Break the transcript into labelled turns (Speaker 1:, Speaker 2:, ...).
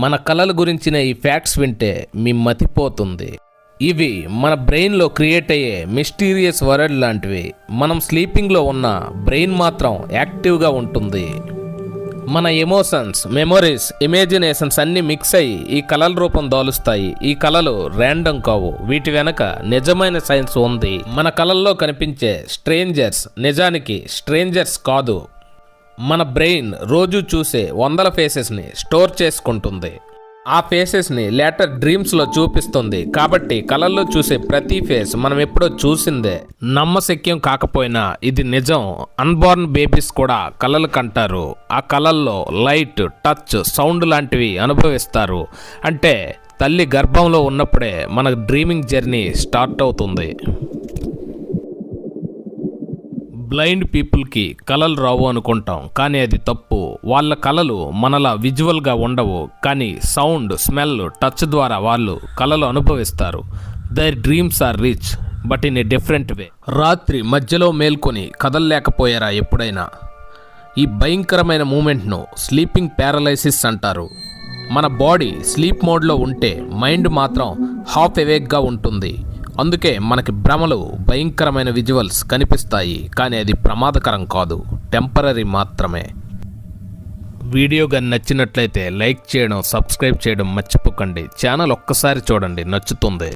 Speaker 1: మన కళల గురించిన ఈ ఫ్యాక్ట్స్ వింటే మీ మతిపోతుంది. ఇవి మన బ్రెయిన్లో క్రియేట్ అయ్యే మిస్టీరియస్ వరల్డ్ లాంటివి. మనం స్లీపింగ్లో ఉన్న బ్రెయిన్ మాత్రం యాక్టివ్గా ఉంటుంది. మన ఎమోషన్స్ మెమొరీస్ ఇమేజినేషన్స్ అన్నీ మిక్స్ అయ్యి ఈ కళల రూపం దాలుస్తాయి. ఈ కళలు ర్యాండమ్ కావు. వీటి వెనక నిజమైన సైన్స్ ఉంది. మన కళల్లో కనిపించే స్ట్రేంజర్స్ నిజానికి స్ట్రేంజర్స్ కాదు. మన బ్రెయిన్ రోజు చూసే వందల ఫేసెస్ని స్టోర్ చేసుకుంటుంది. ఆ ఫేసెస్ని లేటర్ డ్రీమ్స్లో చూపిస్తుంది. కాబట్టి కళల్లో చూసే ప్రతి ఫేస్ మనం ఎప్పుడో చూసిందే. నమ్మశక్యం కాకపోయినా ఇది నిజం. అన్బార్న్ బేబీస్ కూడా కళలు కంటారు. ఆ కళల్లో లైట్ టచ్ సౌండ్ లాంటివి అనుభవిస్తారు. అంటే తల్లి గర్భంలో ఉన్నప్పుడే మన డ్రీమింగ్ జర్నీ స్టార్ట్ అవుతుంది. బ్లైండ్ పీపుల్కి కళలు రావు అనుకుంటాం. కానీ అది తప్పు. వాళ్ళ కళలు మనలా విజువల్గా ఉండవు. కానీ సౌండ్ స్మెల్ టచ్ ద్వారా వాళ్ళు కళలు అనుభవిస్తారు. Their dreams are rich but in a different way. రాత్రి మధ్యలో మేల్కొని కదలలేకపోయారా ఎప్పుడైనా? ఈ భయంకరమైన మూమెంట్ను స్లీపింగ్ ప్యారలైసిస్ అంటారు. మన బాడీ స్లీప్ మోడ్లో ఉంటే మైండ్ మాత్రం హాఫ్ ఎవేక్గా ఉంటుంది. అందుకే మనకి భ్రమలు భయంకరమైన విజువల్స్ కనిపిస్తాయి కానీ అది ప్రమాదకరం కాదు. టెంపరీ మాత్రమే. వీడియో కానీ నచ్చినట్లయితే లైక్ చేయడం సబ్స్క్రైబ్ చేయడం మర్చిపోకండి. ఛానల్ ఒక్కసారి చూడండి. నచ్చుతుంది.